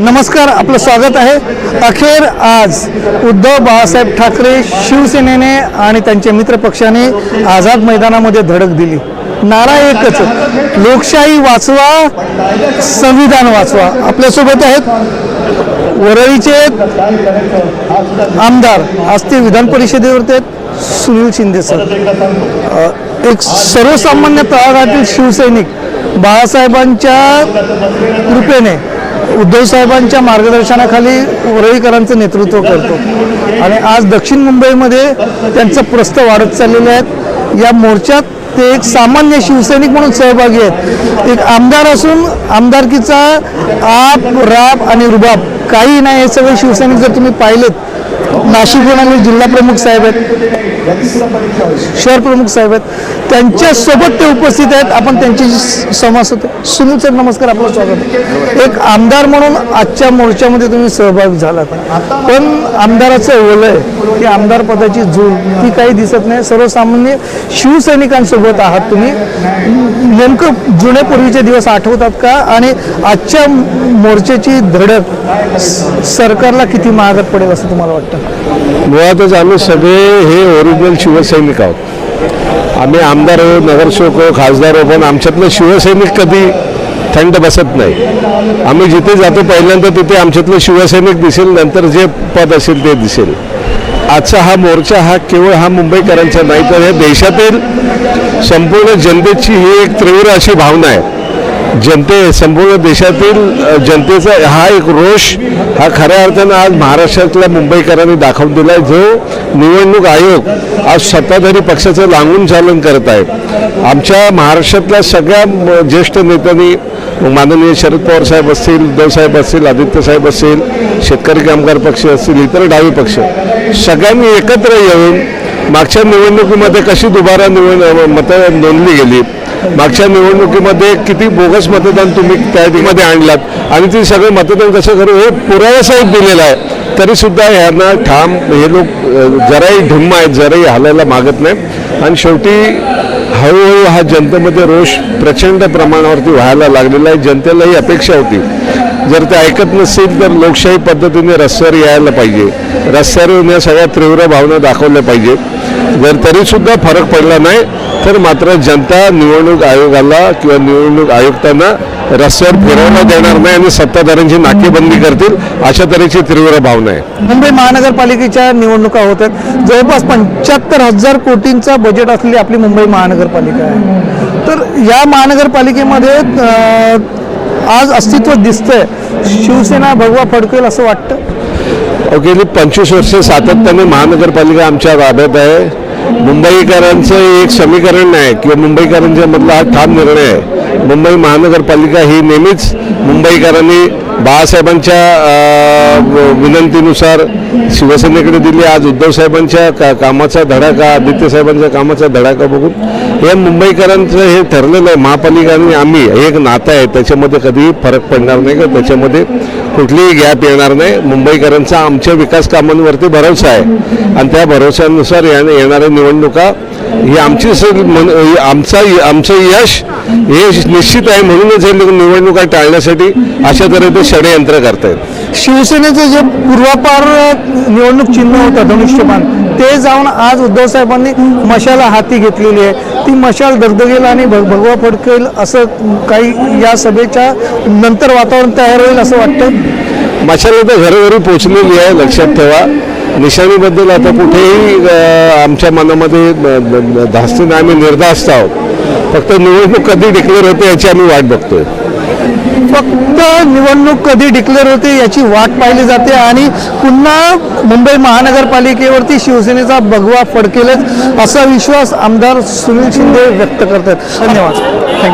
नमस्कार आपलं स्वागत आहे. अखेर आज उद्धव बाळासाहेब ठाकरे शिवसेनेने आणि त्यांच्या मित्रपक्षाने आझाद मैदानामध्ये धडक दिली. नारा एकच. लोकशाही वाचवा संविधान वाचवा. आपल्यासोबत आहेत वरळीचे आमदार आज ते विधान परिषदेवरती आहेत सुनील शिंदे सर. एक सर्वसामान्य तळागाळातील शिवसैनिक बाळासाहेबांच्या कृपेने उद्धव साहेबांच्या मार्गदर्शनाखाली वरळीकरांचं नेतृत्व करतो. आणि आज दक्षिण मुंबईमध्ये त्यांचं प्रस्त वाढत चाललेले आहेत या मोर्चात ते एक सामान्य शिवसैनिक म्हणून सहभागी आहेत. एक आमदार असून आमदारकीचा आप राब आणि रुबाब काही नाही हे सगळे शिवसैनिक जर तुम्ही पाहिलेत नाशिकहून आलेले जिल्हा प्रमुख साहेब आहेत. शहर प्रमुख साहेब आहेत. त्यांच्यासोबत ते उपस्थित आहेत. आपण त्यांच्याशी संवाद होतो. सुनील सर नमस्कार. आपलं स्वागत. एक आमदार म्हणून आजच्या मोर्चामध्ये तुम्ही सहभागी झालात. पण आमदाराचं ओलय की आमदार पदाची झूल ती काही दिसत नाही. सर्वसामान्य शिवसैनिकांसोबत आहात तुम्ही. नेमकं जुने पूर्वीचे दिवस आठवतात का? आणि आजच्या मोर्चाची धडक सरकारला किती महागात पडेल असं तुम्हाला वाटतं? मुळातच आम्ही सगळे हे ओरिजिनल शिवसैनिक आहोत. आम्ही आमदार हो नगरसेवक हो खासदार हो पण आमच्यातलं शिवसैनिक कधी थंड बसत नाही. आम्ही जिथे जातो पहिल्यांदा तिथे आमच्यातलं शिवसैनिक दिसेल नंतर जे पद असेल ते दिसेल. आजचा हा मोर्चा हा केवळ हा मुंबईकरांचा नाही तर या देशातील संपूर्ण जनतेची ही एक तीव्र अशी भावना आहे. जनते संपूर्ण देशातील जनतेचा हा एक रोष हा खऱ्या अर्थानं आज महाराष्ट्रातल्या मुंबईकरांनी दाखवून दिला आहे जो निवडणूक आयोग आज सत्ताधारी पक्षाचं लांगून चालन करत आहे. आमच्या महाराष्ट्रातल्या सगळ्या ज्येष्ठ नेत्यांनी माननीय शरद पवार साहेब असतील उद्धवसाहेब असतील आदित्य साहेब असतील शेतकरी कामगार पक्ष असतील इतर डावी पक्ष सगळ्यांनी एकत्र येऊन मागच्या निवडणुकीमध्ये कशी दुबारा निवड मतं नोंदली गेली मागच्या निवडणुकीमध्ये किती बोगस मतदान तुम्ही त्या मध्ये आणलात? आणि ते सगळं मतदान कसं करू हे पुराव्यासहित दिलेलं आहे. तरीसुद्धा ह्यांना ठाम हे लोक जराही ढिम्म आहेत जराही हालायला मागत नाही आणि शेवटी हळूहळू हा जनतेमध्ये रोष प्रचंड प्रमाणावरती व्हायला लागलेला आहे. जनतेलाही अपेक्षा होती. जर ते ऐकत नसतील तर लोकशाही पद्धतीने रस्त्यावर यायला पाहिजे. रस्त्यावर येऊन या सगळ्या तीव्र भावना दाखवल्या पाहिजे. जर तरीसुद्धा फरक पडला नाही तर मात्र जनता निवडणूक आयोगाला किंवा निवडणूक आयुक्तांना रस्त्यावर फिरवला देणार नाही आणि सत्ताधाऱ्यांची नाकेबंदी करतील अशा तऱ्हेची तीव्र भावना आहे. मुंबई महानगरपालिकेच्या निवडणुका होत आहेत. जवळपास पंच्याहत्तर हजार कोटींचा बजेट असलेली आपली मुंबई महानगरपालिका आहे. तर या महानगरपालिकेमध्ये आज अस्तित्व दिसतंय. शिवसेना भगवा फडकेल असं वाटतं? गेली पंचवीस वर्ष सातत्याने महानगरपालिका आमच्या ताब्यात आहे. मुंबईकरांचं एक समीकरण नाही किंवा मुंबईकरांच्या मधला हा ठाम निर्णय आहे. मुंबई महानगरपालिका ही नेहमीच मुंबईकरांनी बाळासाहेबांच्या विनंतीनुसार शिवसेनेकडे दिली. आज उद्धवसाहेबांच्या का कामाचा धडाका आदित्य साहेबांच्या कामाचा धडाका बघून. हे मुंबईकरांचं हे ठरलेलं आहे. महापालिका आणि आम्ही हे एक नातं आहे. त्याच्यामध्ये कधीही फरक पडणार नाही का? त्याच्यामध्ये कुठलीही गॅप येणार नाही. मुंबईकरांचा आमच्या विकास कामांवरती भरोसा आहे. आणि त्या भरोशानुसार याने येणाऱ्या निवडणुका ही आमची मन- आमचा आमचं यश हे निश्चित आहे म्हणूनच हे निवडणुका टाळण्यासाठी अशा तऱ्हेचे षडयंत्र करतायत. शिवसेनेचं जे पूर्वापार निवडणूक चिन्ह होतं धनुष्यबाण ते जाऊन आज उद्धवसाहेबांनी मशाला हाती घेतलेली आहे. ती मशाल दगदगेल आणि भग भगवा फडकेल असं काही या सभेच्या नंतर वातावरण तयार होईल असं वाटतं? मशाला तर घरोघरी पोचलेली आहे लक्षात ठेवा. निशाणीबद्दल आता कुठेही आमच्या मनामध्ये ब- ब- धास्तीनं आम्ही निर्धास्त आहोत. फक्त निवडणूक कधी डिक्लेअर होते याची आम्ही वाट बघतोय. फक्त निवडणूक कधी डिक्लेअर होते याची वाट पाहिली जाते आणि पुन्हा मुंबई महानगरपालिकेवरती शिवसेनेचा भगवा फडकेलच असा विश्वास आमदार सुनील शिंदे व्यक्त करतात. धन्यवाद. थँक्यू